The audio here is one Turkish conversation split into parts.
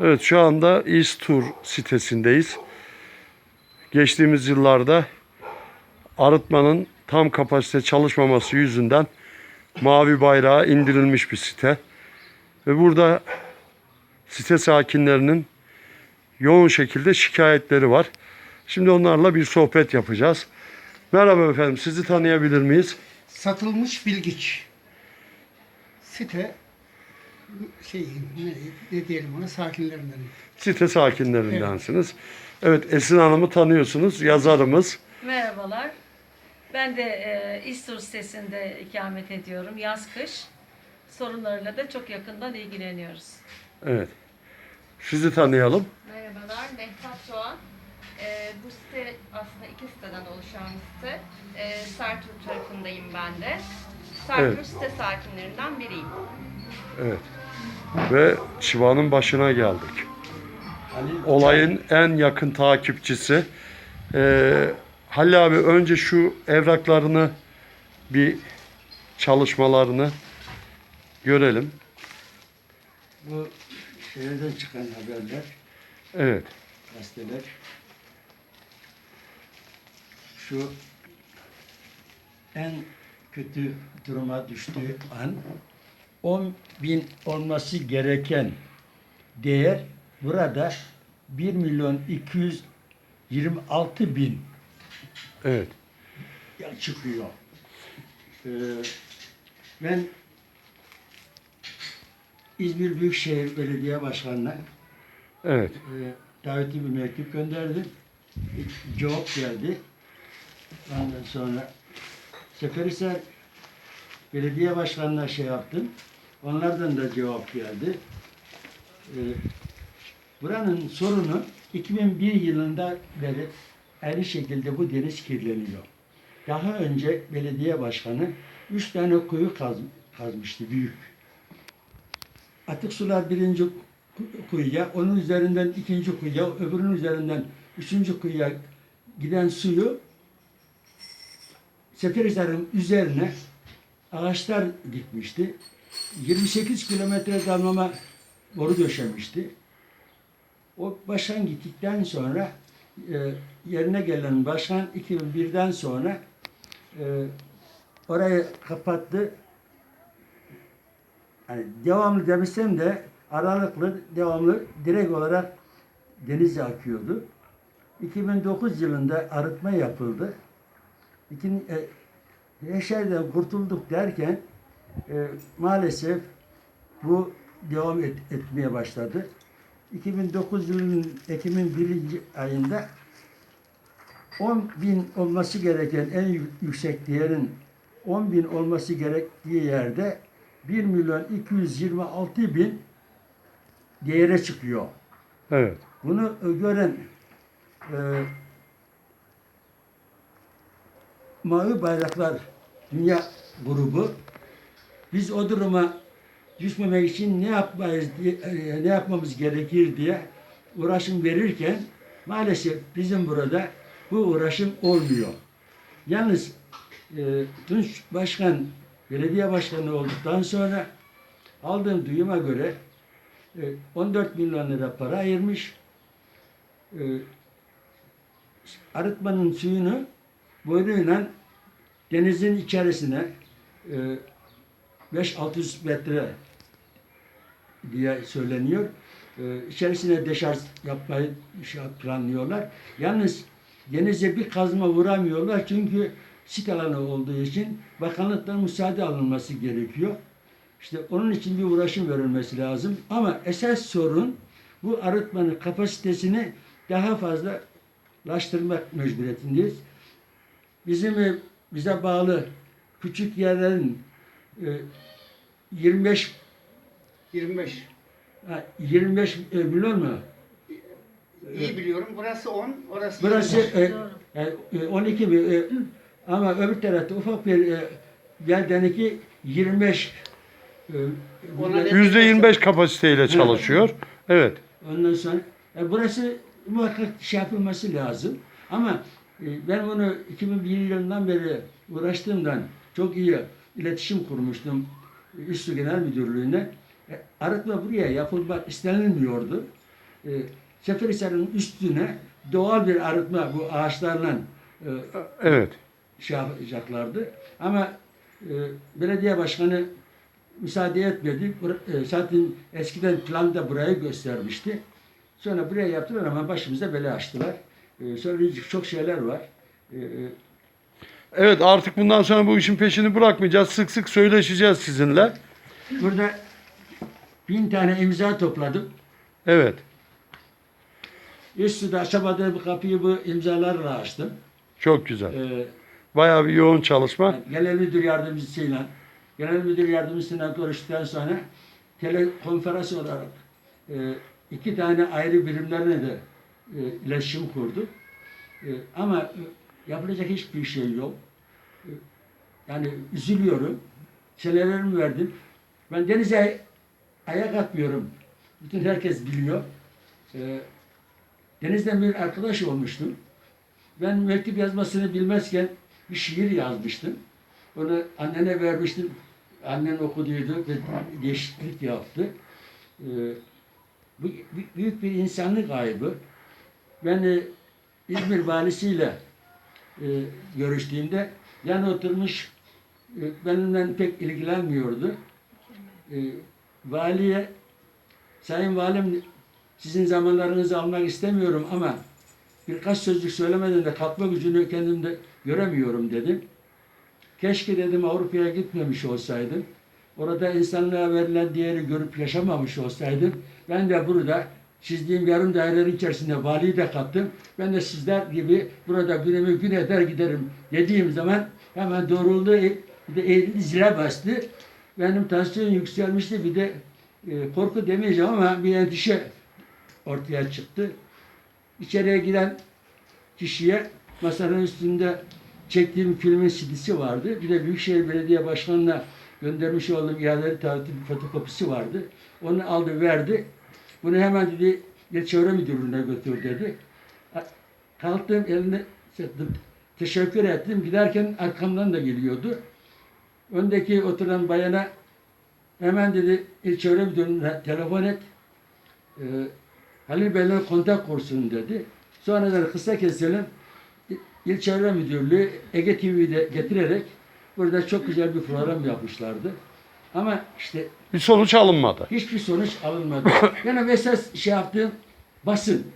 Evet şu anda İstur sitesindeyiz. Geçtiğimiz yıllarda arıtmanın tam kapasite çalışmaması yüzünden mavi bayrağı indirilmiş bir site. Ve burada site sakinlerinin yoğun şekilde şikayetleri var. Şimdi onlarla bir sohbet yapacağız. Merhaba efendim, sizi tanıyabilir miyiz? Satılmış bilgiç. Site şey ne, ne diyelim ona sakinlerinden. Site sakinlerindensiniz. Evet, Esin Hanım'ı tanıyorsunuz, yazarımız. Merhabalar. Ben de e, İstur sitesinde ikamet ediyorum. Yaz kış sorunlarıyla da çok yakından ilgileniyoruz. Evet. Sizi tanıyalım. Merhabalar, Mehtap Doğan. Ee, bu site aslında iki siteden oluşan bir site. Ee, Sertur tarafındayım ben de. Sertur Evet. site sakinlerinden biriyim. Evet. Ve Şiva'nın başına geldik. Olayın en yakın takipçisi. Ee, Halil abi önce şu evraklarını bir çalışmalarını görelim. Bu şehirden çıkan haberler, Evet. gazeteler. Şu en kötü duruma düştüğü an 10 bin olması gereken değer burada 1 milyon 226 bin Evet. çıkıyor. Ee, ben İzmir Büyükşehir Belediye Başkanı'na Evet. e, daveti bir mektup gönderdim. Cevap geldi. Ondan sonra Seferihisar Belediye Başkanı'na şey yaptım. Onlardan da cevap geldi. E, buranın sorunu 2001 yılında beri aynı şekilde bu deniz kirleniyor. Daha önce belediye başkanı üç tane kuyu kaz, kazmıştı büyük. Atık sular birinci ku- kuyuya, onun üzerinden ikinci kuyuya, öbürünün üzerinden üçüncü kuyuya giden suyu Seferihisar'ın üzerine ağaçlar dikmişti. 28 kilometre damlama boru döşemişti. O başkan gittikten sonra e, yerine gelen başkan 2001'den sonra e, orayı kapattı. Yani devamlı demişsem de aralıklı devamlı direkt olarak denize akıyordu. 2009 yılında arıtma yapıldı. İkin, e, Yeşer'den kurtulduk derken e, maalesef bu devam et- etmeye başladı. 2009 yılının Ekim'in birinci ayında 10 bin olması gereken en yü- yüksek değerin 10 bin olması gerektiği yerde 1 milyon 226 bin değere çıkıyor. Evet. Bunu gören e, Mavi Bayraklar Dünya Grubu biz o duruma düşmemek için ne yapmayız diye, e, ne yapmamız gerekir diye uğraşım verirken maalesef bizim burada bu uğraşım olmuyor. Yalnız e, Tunç Başkan belediye başkanı olduktan sonra aldığım duyuma göre e, 14 milyon lira para ayırmış. E, arıtmanın suyunu boyuyla denizin içerisine e, 5-600 metre diye söyleniyor. E, içerisine deşarj yapmayı şey planlıyorlar. Yalnız denize bir kazma vuramıyorlar çünkü sit alanı olduğu için bakanlıktan müsaade alınması gerekiyor. İşte onun için bir uğraşım verilmesi lazım. Ama esas sorun bu arıtmanın kapasitesini daha fazlalaştırmak mecburiyetindeyiz. Bizim e, bize bağlı küçük yerlerin e, 25 25. ha, 25 e, milyon mu? İyi biliyorum. Burası 10, orası Burası 25. e, e, 12 mi? E, ama öbür tarafta ufak bir e, yerdeniki 25 e, Yüzde 25 kapasiteyle çalışıyor. Evet. Ondan sonra e, burası muhakkak şey yapılması lazım. Ama ben bunu 2001 yılından beri uğraştığımdan çok iyi iletişim kurmuştum İSSU Genel Müdürlüğü'ne. E, arıtma buraya yapılmak istenilmiyordu. e, Seferihisar'ın üstüne doğal bir arıtma bu ağaçlarla e, Evet. şey yapacaklardı. Ama e, belediye başkanı müsaade etmedi. E, zaten eskiden planda burayı göstermişti. Sonra buraya yaptılar ama başımıza bela açtılar. E, söyleyecek çok şeyler var. E, e, Evet artık bundan sonra bu işin peşini bırakmayacağız. Sık sık söyleşeceğiz sizinle. burada bin tane imza topladım. Evet. Üstüde açamadığım kapıyı bu imzalarla açtım. Çok güzel. E, Bayağı bir yoğun çalışma. genel müdür yardımcısıyla genel müdür yardımcısıyla görüştükten sonra telekonferans olarak e, iki tane ayrı birimlerine de e, iletişim kurduk. E, ama e, yapılacak hiçbir şey yok. E, yani üzülüyorum. Senelerimi verdim. Ben denize ayak atmıyorum. Bütün herkes biliyor. E, denizden bir arkadaş olmuştum. Ben mektup yazmasını bilmezken bir şiir yazmıştım. Onu annene vermiştim. Annen okuduydu ve değişiklik yaptı. Bu bu- büyük bir insanlık kaybı. Ben e, İzmir valisiyle e, görüştüğümde yan oturmuş e, benimle pek ilgilenmiyordu. E, valiye Sayın Valim sizin zamanlarınızı almak istemiyorum ama birkaç sözcük söylemeden de kalkma gücünü kendimde göremiyorum dedim. Keşke dedim Avrupa'ya gitmemiş olsaydım. Orada insanlığa verilen değeri görüp yaşamamış olsaydım. Ben de burada çizdiğim yarım dairenin içerisinde valiyi de kattım. Ben de sizler gibi burada günümü gün eder giderim dediğim zaman hemen doğruldu. Bir de elini zile bastı. Benim tansiyon yükselmişti. Bir de e, korku demeyeceğim ama bir endişe ortaya çıktı. İçeriye giren kişiye masanın üstünde çektiğim filmin CD'si vardı. Bir de Büyükşehir Belediye Başkanı'na göndermiş olduğum iadeli taahhütün bir fotokopisi vardı. Onu aldı verdi. Bunu hemen dedi ya çevre müdürlüğüne götür dedi. Kalktım eline sıktım. Teşekkür ettim. Giderken arkamdan da geliyordu. Öndeki oturan bayana hemen dedi il çevre müdürlüğüne telefon et. Ee, Halil Bey'le kontak kursun dedi. Sonradan kısa keselim. İl Çevre Müdürlüğü Ege TV'de getirerek burada çok güzel bir program yapmışlardı. Ama işte Bir sonuç alınmadı. hiçbir sonuç alınmadı. Yani esas şey yaptığım basın.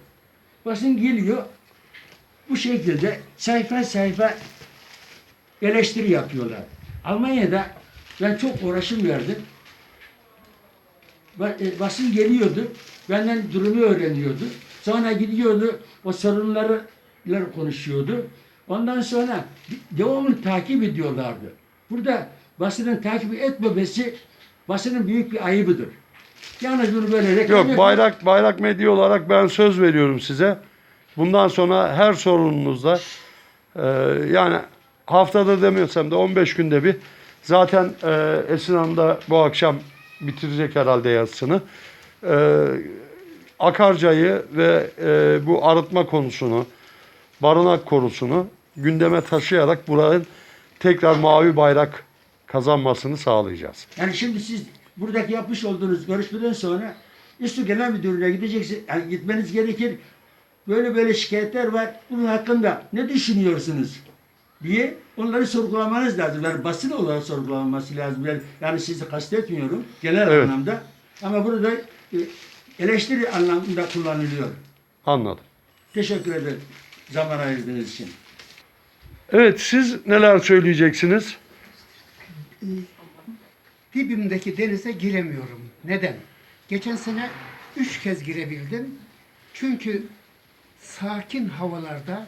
Basın geliyor bu şekilde sayfa sayfa eleştiri yapıyorlar. Almanya'da ben çok uğraşım verdim. Ba- e, Basın geliyordu, benden durumu öğreniyordu. Sonra gidiyordu, o sorunları konuşuyordu. Ondan sonra devamlı takip ediyorlardı. Burada basının takip etmemesi basının büyük bir ayıbıdır. Yalnız bunu böyle reklam Yok yapıyor. bayrak bayrak medya olarak ben söz veriyorum size. Bundan sonra her sorununuzda e, yani haftada demiyorsam da 15 günde bir zaten e, Esin Hanım da bu akşam bitirecek herhalde yazısını. E, Akarca'yı ve e, bu arıtma konusunu, barınak konusunu gündeme taşıyarak buranın tekrar mavi bayrak kazanmasını sağlayacağız. Yani şimdi siz buradaki yapmış olduğunuz görüşmeden sonra üstü genel müdürlüğüne gideceksiniz. Yani gitmeniz gerekir. Böyle böyle şikayetler var. Bunun hakkında ne düşünüyorsunuz? diye onları sorgulamanız lazım. Yani basın olarak sorgulanması lazım. Yani, yani sizi kastetmiyorum genel Evet. anlamda. Ama burada e, eleştiri anlamında kullanılıyor. Anladım. Teşekkür ederim zaman ayırdığınız için. Evet siz neler söyleyeceksiniz? Dibimdeki denize giremiyorum. Neden? Geçen sene üç kez girebildim. Çünkü sakin havalarda,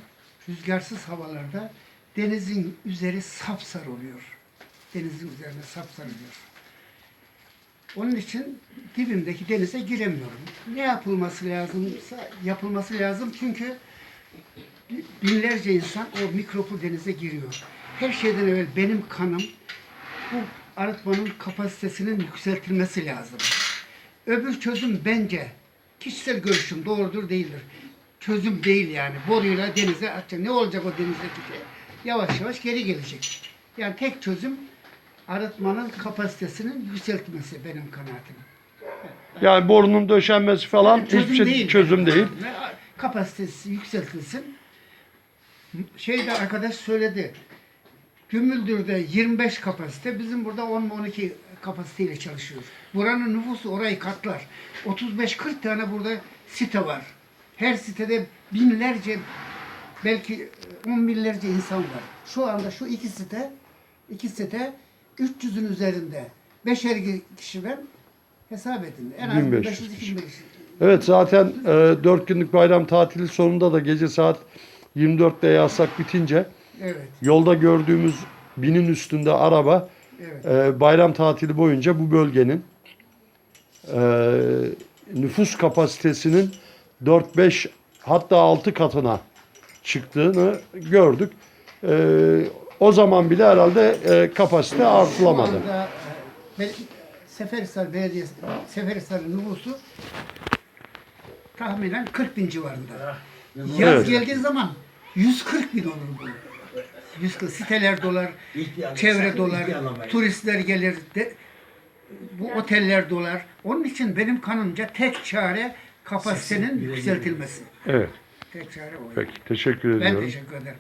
rüzgarsız havalarda denizin üzeri sapsarı oluyor. Denizin üzerine sapsarılıyor. Onun için dibimdeki denize giremiyorum. Ne yapılması lazımsa yapılması lazım çünkü binlerce insan o mikroplu denize giriyor. Her şeyden evvel benim kanım bu arıtmanın kapasitesinin yükseltilmesi lazım. Öbür çözüm bence kişisel görüşüm doğrudur değildir. Çözüm değil yani. Boruyla denize atacak. Ne olacak o denizdeki şey? Yavaş yavaş geri gelecek. Yani tek çözüm arıtmanın kapasitesinin yükseltmesi benim kanaatim. Yani borunun döşenmesi falan Çözüm hiçbir şey değil. çözüm değil. Kapasitesi yükseltilsin. Şeyde arkadaş söyledi. Gümüldür'de 25 kapasite, bizim burada 10-12 kapasiteyle çalışıyoruz. Buranın nüfusu orayı katlar. 35-40 tane burada site var. Her sitede binlerce, belki on binlerce insan var. Şu anda şu iki site, iki site 300'ün üzerinde. Beşer kişi ben hesap edin. En az 1500 500 kişi. 2500. Evet zaten e, 4 günlük bayram tatili sonunda da gece saat 24'te yasak bitince Evet, yolda gördüğümüz binin üstünde araba evet. e, bayram tatili boyunca bu bölgenin e, nüfus kapasitesinin 4-5 hatta 6 katına çıktığını gördük. E, o zaman bile herhalde e, kapasite artılamadı. Şu anda e, Seferihisar Belediyesi, Seferihisar'ın nüfusu tahminen 40 bin civarında. Yaz Evet. geldiği zaman 140 bin olur bu. 140 siteler dolar, çevre dolar, turistler gelir, de, bu oteller dolar. Onun için benim kanımca tek çare kapasitenin yükseltilmesi. Evet. Tek çare o. Peki teşekkür Ben ediyorum. teşekkür ederim.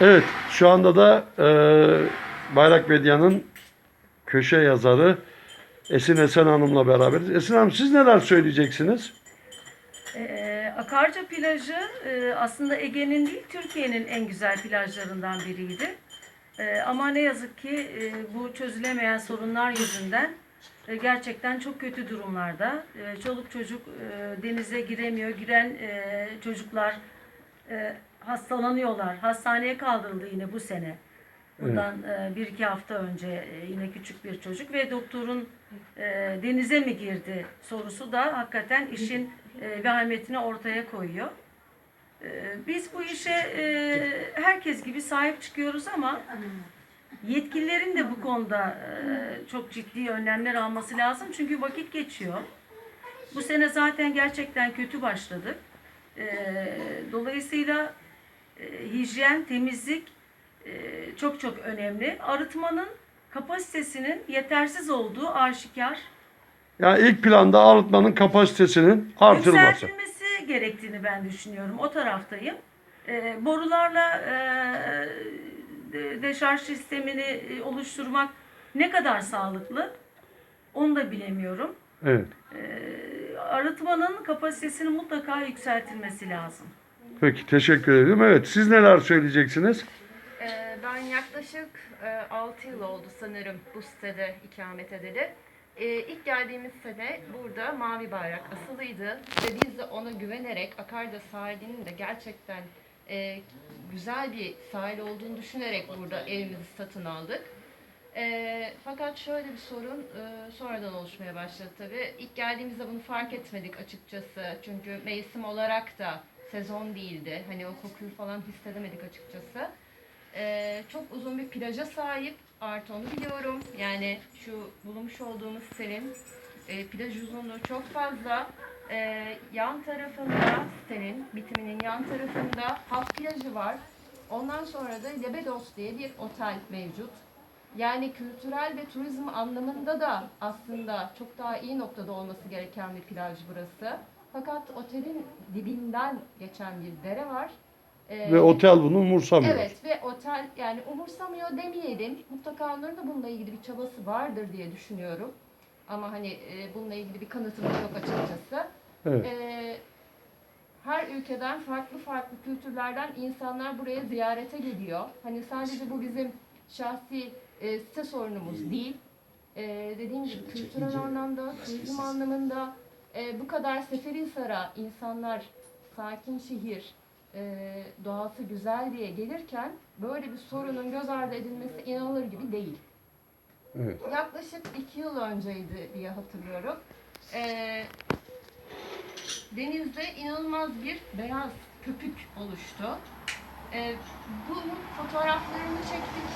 Evet, şu anda da e, Bayrak Medya'nın köşe yazarı Esin Esen Hanım'la beraberiz. Esin Hanım siz neler söyleyeceksiniz? Ee, Akarca plajı e, aslında Ege'nin değil Türkiye'nin en güzel plajlarından biriydi. Ee, ama ne yazık ki e, bu çözülemeyen sorunlar yüzünden e, gerçekten çok kötü durumlarda. E, çoluk çocuk e, denize giremiyor. Giren e, çocuklar e, hastalanıyorlar. Hastaneye kaldırıldı yine bu sene. Bundan e, bir iki hafta önce e, yine küçük bir çocuk ve doktorun e, denize mi girdi sorusu da hakikaten işin e, vehametini ortaya koyuyor. E, biz bu işe e, herkes gibi sahip çıkıyoruz ama yetkililerin de bu konuda e, çok ciddi önlemler alması lazım. Çünkü vakit geçiyor. Bu sene zaten gerçekten kötü başladık. E, dolayısıyla e, hijyen, temizlik e, çok çok önemli. Arıtmanın kapasitesinin yetersiz olduğu aşikar. Yani ilk planda arıtmanın kapasitesinin artırılması. Yükseltilmesi gerektiğini ben düşünüyorum. O taraftayım. E, borularla e, de- deşarj sistemini e, oluşturmak ne kadar sağlıklı onu da bilemiyorum. Evet. E, arıtmanın kapasitesinin mutlaka yükseltilmesi lazım. Peki teşekkür ediyorum. Evet siz neler söyleyeceksiniz? Ben yaklaşık e, 6 yıl oldu sanırım bu sitede ikamet edeli. Ee, ilk geldiğimiz sene burada mavi bayrak asılıydı ve biz de ona güvenerek Akarda sahilinin de gerçekten e, güzel bir sahil olduğunu düşünerek burada evimizi satın aldık. Ee, fakat şöyle bir sorun e, sonradan oluşmaya başladı tabii. İlk geldiğimizde bunu fark etmedik açıkçası. Çünkü mevsim olarak da sezon değildi. Hani o kokuyu falan hissedemedik açıkçası. Ee, çok uzun bir plaja sahip. Artı onu biliyorum. Yani şu bulunmuş olduğumuz sitenin e, plaj uzunluğu çok fazla. Ee, yan tarafında sitenin bitiminin yan tarafında halk plajı var. Ondan sonra da Lebedos diye bir otel mevcut. Yani kültürel ve turizm anlamında da aslında çok daha iyi noktada olması gereken bir plaj burası. Fakat otelin dibinden geçen bir dere var. Ee, Ve otel bunu umursamıyor. Evet ve otel yani umursamıyor demeyelim. Mutlaka onların da bununla ilgili bir çabası vardır diye düşünüyorum. Ama hani e, bununla ilgili bir kanıtım da yok açıkçası. Evet. E, her ülkeden farklı farklı kültürlerden insanlar buraya ziyarete geliyor. Hani sadece bu bizim şahsi e, site sorunumuz değil. E, dediğim gibi kültürel anlamda, turizm anlamında e, bu kadar Seferihisar'a insanlar sakin şehir, e, doğası güzel diye gelirken böyle bir sorunun göz ardı edilmesi inanılır gibi değil. Evet. Yaklaşık iki yıl önceydi diye hatırlıyorum. Ee, denizde inanılmaz bir beyaz köpük oluştu. Ee, bunun fotoğraflarını çektik.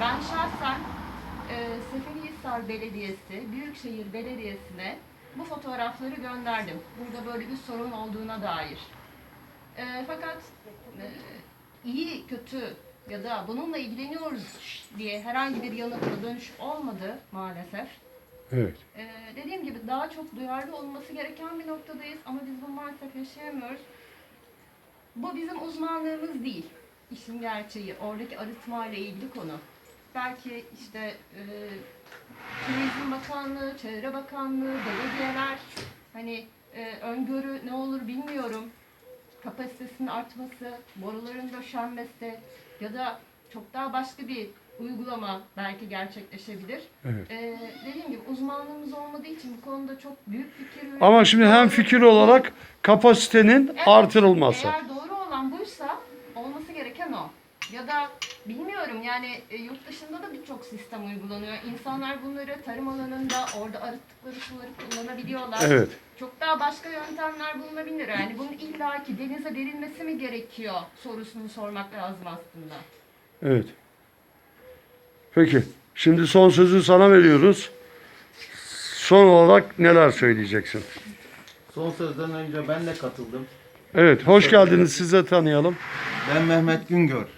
Ben şahsen e, Seferihisar Belediyesi, Büyükşehir Belediyesi'ne bu fotoğrafları gönderdim. Burada böyle bir sorun olduğuna dair. Ee, fakat e, iyi kötü ya da bununla ilgileniyoruz diye herhangi bir yanıtla dönüş olmadı maalesef. Evet. Ee, dediğim gibi daha çok duyarlı olması gereken bir noktadayız ama biz bunu maalesef yaşayamıyoruz. Bu bizim uzmanlığımız değil. İşin gerçeği, oradaki arıtma ile ilgili konu. Belki işte e, Turizm Bakanlığı, Çevre Bakanlığı, belediyeler hani e, öngörü ne olur bilmiyorum. Kapasitesinin artması, boruların döşenmesi ya da çok daha başka bir uygulama belki gerçekleşebilir. Evet. Ee, dediğim gibi uzmanlığımız olmadığı için bu konuda çok büyük fikir Ama şimdi hem fikir olarak kapasitenin Evet, artırılması. Eğer doğru olan buysa olması gereken o. Ya da bilmiyorum yani e, yurt dışında da birçok sistem uygulanıyor. İnsanlar bunları tarım alanında orada arıttıkları suları kullanabiliyorlar. Evet. Çok daha başka yöntemler bulunabilir. Yani bunun illaki denize verilmesi mi gerekiyor sorusunu sormak lazım aslında. Evet. Peki. Şimdi son sözü sana veriyoruz. Son olarak neler söyleyeceksin? Son sözden önce ben de katıldım. Evet. Hoş geldiniz. Size tanıyalım. Ben Mehmet Güngör.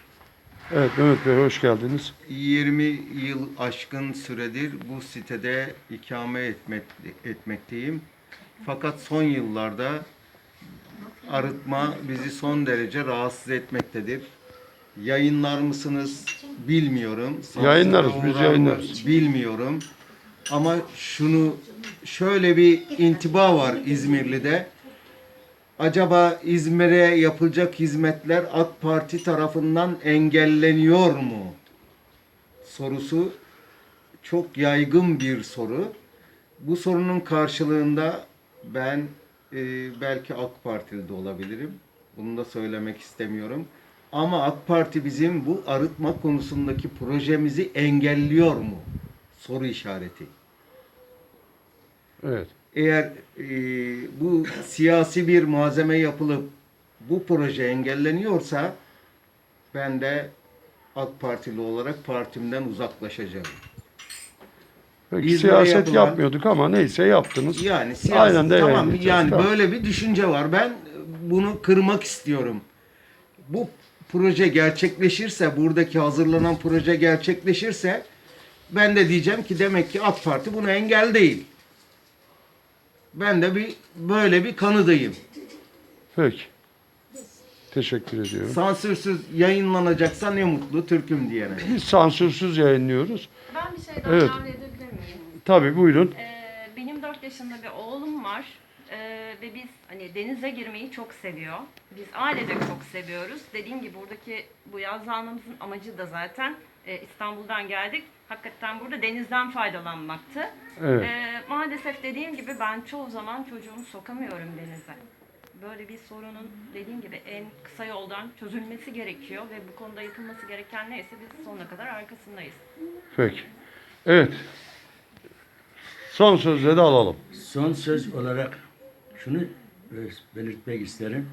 Evet Mehmet Bey hoş geldiniz. 20 yıl aşkın süredir bu sitede ikame etmek, etmekteyim. Fakat son yıllarda arıtma bizi son derece rahatsız etmektedir. Yayınlar mısınız bilmiyorum. Yayınlarız, biz yayınlarız. Bilmiyorum. Ama şunu şöyle bir intiba var İzmirli'de. Acaba İzmir'e yapılacak hizmetler AK Parti tarafından engelleniyor mu? Sorusu çok yaygın bir soru. Bu sorunun karşılığında ben e, belki AK Partili de olabilirim. Bunu da söylemek istemiyorum. Ama AK Parti bizim bu arıtma konusundaki projemizi engelliyor mu? Soru işareti. Evet. Eğer e, bu siyasi bir malzeme yapılıp bu proje engelleniyorsa ben de AK Partili olarak partimden uzaklaşacağım. Peki, İzmir'e siyaset yapılan- yapmıyorduk ama neyse yaptınız. Yani siyasi Aynen de tamam yani tamam. böyle bir düşünce var. Ben bunu kırmak istiyorum. Bu proje gerçekleşirse, buradaki hazırlanan proje gerçekleşirse ben de diyeceğim ki demek ki AK Parti buna engel değil. Ben de bir böyle bir kanıdayım. Peki. Teşekkür ediyorum. Sansürsüz yayınlanacaksa ne mutlu Türk'üm diyene. Biz sansürsüz yayınlıyoruz. Ben bir şey daha Evet. ilave edebilir miyim? Tabii buyurun. Ee, benim 4 yaşında bir oğlum var Ee, ve biz hani denize girmeyi çok seviyor. Biz ailece çok seviyoruz. Dediğim gibi buradaki bu yazlanmamızın amacı da zaten e, İstanbul'dan geldik. Hakikaten burada denizden faydalanmaktı. Evet. Ee, maalesef dediğim gibi ben çoğu zaman çocuğumu sokamıyorum denize. Böyle bir sorunun dediğim gibi en kısa yoldan çözülmesi gerekiyor ve bu konuda yapılması gereken neyse biz sonuna kadar arkasındayız. Peki. Evet. Son sözleri de alalım. Son söz olarak şunu belirtmek isterim.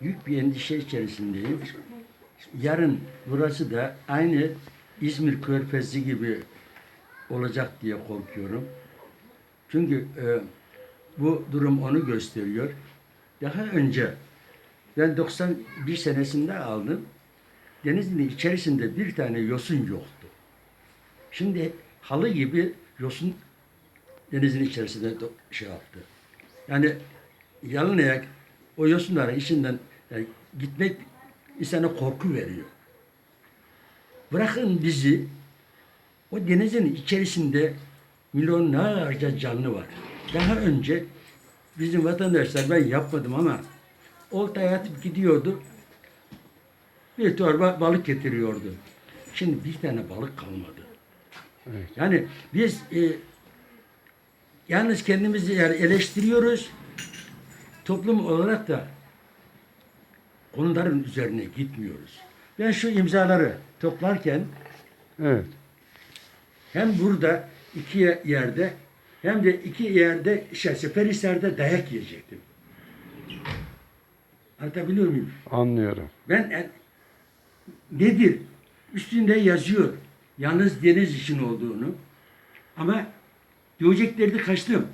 Büyük bir endişe içerisindeyim. Yarın burası da aynı İzmir Körfezi gibi olacak diye korkuyorum. Çünkü e, bu durum onu gösteriyor. Daha önce ben 91 senesinde aldım. Denizin içerisinde bir tane yosun yoktu. Şimdi halı gibi yosun denizin içerisinde şey yaptı. Yani yalın ayak o yosunların içinden yani gitmek insana korku veriyor. Bırakın bizi o denizin içerisinde milyonlarca canlı var. Daha önce bizim vatandaşlar ben yapmadım ama oltaya atıp gidiyordu. Bir torba balık getiriyordu. Şimdi bir tane balık kalmadı. Yani biz e, yalnız kendimizi yani eleştiriyoruz. Toplum olarak da konuların üzerine gitmiyoruz. Ben şu imzaları toplarken Evet. hem burada iki ye- yerde hem de iki yerde şey, Seferihisar'da dayak yiyecektim. Anlatabiliyor muyum? Anlıyorum. Ben e, nedir? Üstünde yazıyor. Yalnız deniz için olduğunu. Ama diyeceklerdi kaçtım.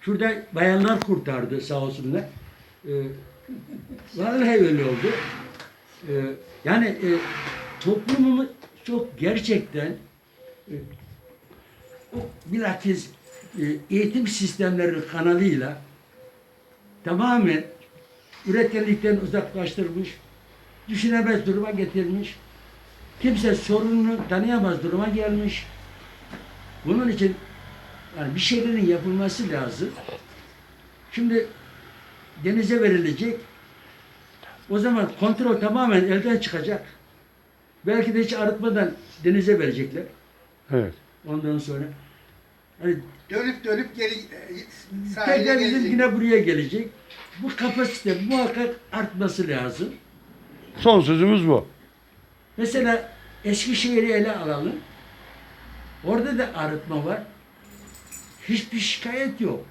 Şurada bayanlar kurtardı sağ olsunlar. Ee, vallahi öyle oldu. Ee, yani e, toplumumuz çok gerçekten e, bilakis e, eğitim sistemleri kanalıyla tamamen üretkenlikten uzaklaştırmış, düşünemez duruma getirmiş, kimse sorununu tanıyamaz duruma gelmiş. Bunun için yani bir şeylerin yapılması lazım. Şimdi denize verilecek. O zaman kontrol tamamen elden çıkacak. Belki de hiç arıtmadan denize verecekler. Evet. Ondan sonra hani Dönüp dönüp geri e, sahile tekrar bizim gelecek. yine buraya gelecek. Bu kapasite muhakkak artması lazım. Son sözümüz bu. Mesela Eskişehir'i ele alalım. Orada da arıtma var. Hiçbir şikayet yok.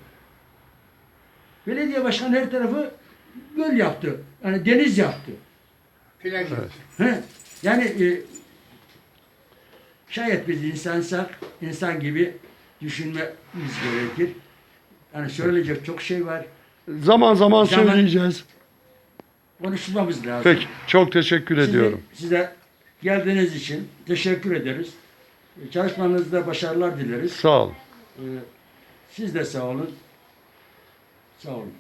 Belediye başkanı her tarafı göl yaptı. Yani deniz yaptı. Plaj He? Yani e, şayet biz insansak, insan gibi düşünmemiz gerekir. Yani söyleyecek çok şey var. Zaman zaman Zaman- söyleyeceğiz. Konuşmamız lazım. Peki. Çok teşekkür Sizi- ediyorum. Size geldiğiniz için teşekkür ederiz. Çalışmanızda başarılar dileriz. Sağ olun. Ee, Siz de sağ olun. Sağ olun.